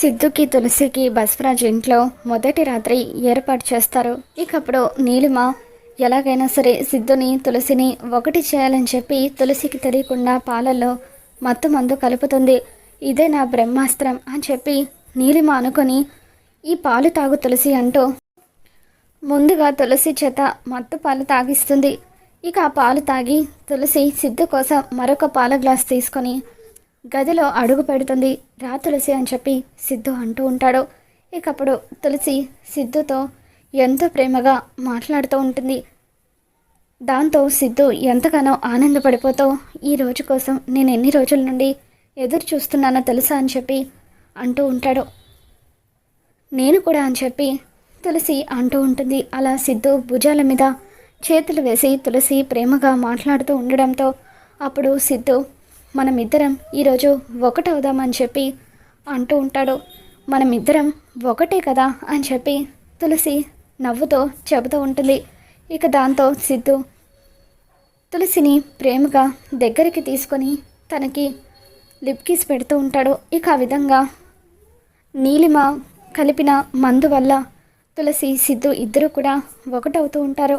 సిద్ధుకి తులసికి బస్వరాజ్ ఇంట్లో మొదటి రాత్రి ఏర్పాటు చేస్తారు. ఇక అప్పుడు నీలిమ ఎలాగైనా సరే సిద్ధుని తులసిని ఒకటి చేయాలని చెప్పి తులసికి తెలియకుండా పాలల్లో మత్తు మందు కలుపుతుంది. ఇదే నా బ్రహ్మాస్త్రం అని చెప్పి నీలిమ అనుకొని ఈ పాలు తాగు తులసి అంటూ ముందుగా తులసి చేత మత్తు పాలు తాగిస్తుంది. ఇక ఆ పాలు తాగి తులసి సిద్ధు కోసం మరొక పాల గ్లాస్ తీసుకొని గదిలో అడుగు పెడుతుంది. రా తులసి అని చెప్పి సిద్ధు అంటూ ఉంటాడు. ఇకప్పుడు తులసి సిద్ధుతో ఎంతో ప్రేమగా మాట్లాడుతూ ఉంటుంది. దాంతో సిద్ధు ఎంతగానో ఆనందపడిపోతూ ఈ రోజు కోసం నేను ఎన్ని రోజుల నుండి ఎదురు చూస్తున్నానో తెలుసా? అని చెప్పి అంటూ ఉంటాడు. నేను కూడా అని చెప్పి తులసి అంటూ ఉంటుంది. అలా సిద్ధు భుజాల మీద చేతులు వేసి తులసి ప్రేమగా మాట్లాడుతూ ఉండడంతో అప్పుడు సిద్ధు మనమిద్దరం ఈరోజు ఒకటవుదామని చెప్పి అంటూ ఉంటాడు. మనమిద్దరం ఒకటే కదా అని చెప్పి తులసి నవ్వుతో చెబుతూ ఉంటుంది. ఇక దాంతో సిద్ధు తులసిని ప్రేమగా దగ్గరికి తీసుకొని తనకి లిప్ కిస్ పెడుతూ ఉంటాడు. ఇక ఆ విధంగా నీలిమ కలిపిన మందు వల్ల తులసి సిద్ధు ఇద్దరు కూడా ఒకటవుతూ ఉంటారు.